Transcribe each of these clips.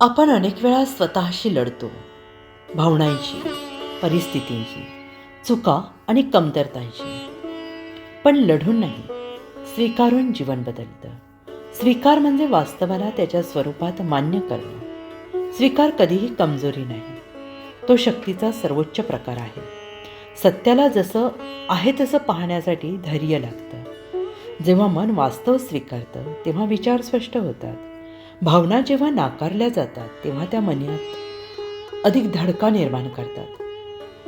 आपण अनेक वेळा स्वतःशी लढतो. भावनांशी परिस्थितींशी चुका आणि कमतरतांशी. पण लढून नाही स्वीकारून जीवन बदलतं. स्वीकार म्हणजे वास्तवाला त्याच्या स्वरूपात मान्य करणं. स्वीकार कधीही कमजोरी नाही. तो शक्तीचा सर्वोच्च प्रकार आहे. सत्याला जसं आहे तसं पाहण्यासाठी धैर्य लागतं. जेव्हा मन वास्तव स्वीकारतं तेव्हा विचार स्पष्ट होतात. भावना जेव्हा नाकारल्या जातात तेव्हा त्या मनात अधिक धडका निर्माण करतात.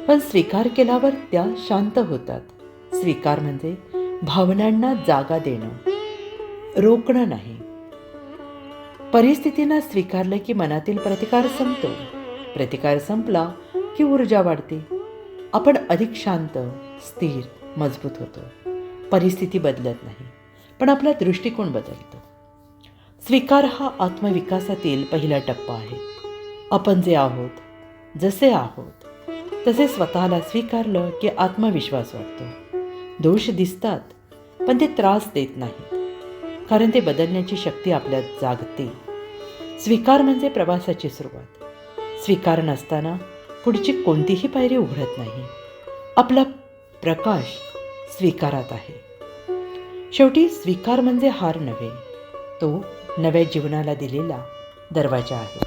पण स्वीकार केल्यावर त्या शांत होतात. स्वीकार म्हणजे भावनांना जागा देणं. रोखणं नाही. परिस्थितींना स्वीकारलं की मनातील प्रतिकार संपतो. प्रतिकार संपला की ऊर्जा वाढते. आपण अधिक शांत स्थिर मजबूत होतो. परिस्थिती बदलत नाही. पण आपला दृष्टिकोन बदलतो. स्वीकार हा आत्मविकासातील पहिला टप्पा आहे. आपण जे आहोत जसे आहोत तसे स्वतःला स्वीकारलं की आत्मविश्वास वाटतो दोष दिसतात पण ते त्रास देत नाहीत. कारण ते बदलण्याची शक्ती आपल्यात जागते. स्वीकार म्हणजे प्रवासाची सुरुवात. स्वीकार नसताना पुढची कोणतीही पायरी उघडत नाही. आपला प्रकाश स्वीकारात आहे. शेवटी स्वीकार म्हणजे हार नव्हे तो नव्या जीवनाला दिलेला दरवाजा आहे.